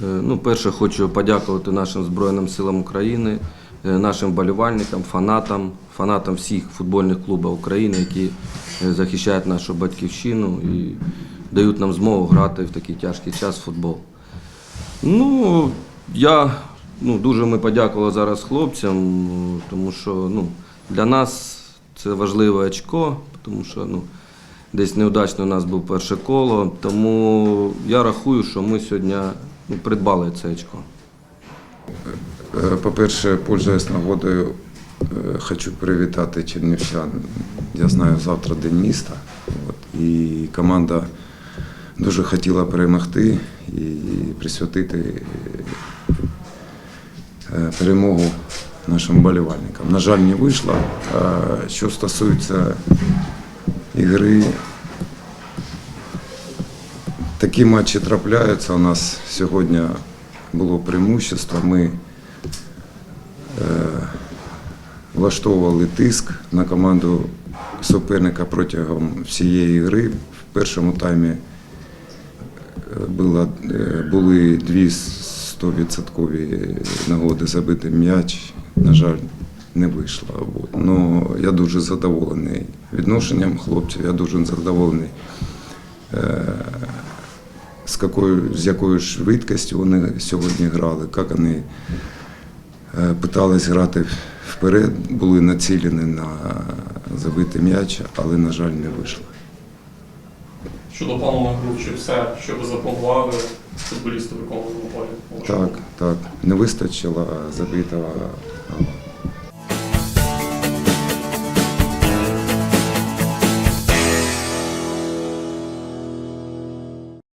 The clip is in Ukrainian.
Ну, перше, хочу подякувати нашим Збройним силам України, е, нашим болівальникам, фанатам, фанатам всіх футбольних клубів України, які е, захищають нашу батьківщину і дають нам змогу грати в такий тяжкий час футбол. Ну, я ну, дуже ми подякували зараз хлопцям, е, тому що ну, для нас це важливе очко, тому що ну, десь неудачно у нас був перше коло. Тому я рахую, що ми сьогодні придбали це очко. Е, По-перше, пользуясь нагодою, е, хочу привітати чернівчан. Я знаю, завтра день міста. От, і команда дуже хотіла перемогти і присвятити е, перемогу нашим болівальникам. На жаль, не вийшло. Що стосується ігри, такі матчі трапляються. У нас сьогодні було преимущество. Ми влаштовували тиск на команду суперника протягом всієї гри. В першому таймі е, було, е, були дві 100% нагоди забити м'яч. На жаль, не вийшло. Ну, я дуже задоволений відношенням хлопців, я дуже задоволений. З якою, з якою швидкістю вони сьогодні грали, як вони Е, Питались грати вперед, були націлені на забити м'яч, але, на жаль, не вийшло. Щодо плану на гру, чи все, що ви запланували, футболісти виконували на полі? Так, так, не вистачило забитого.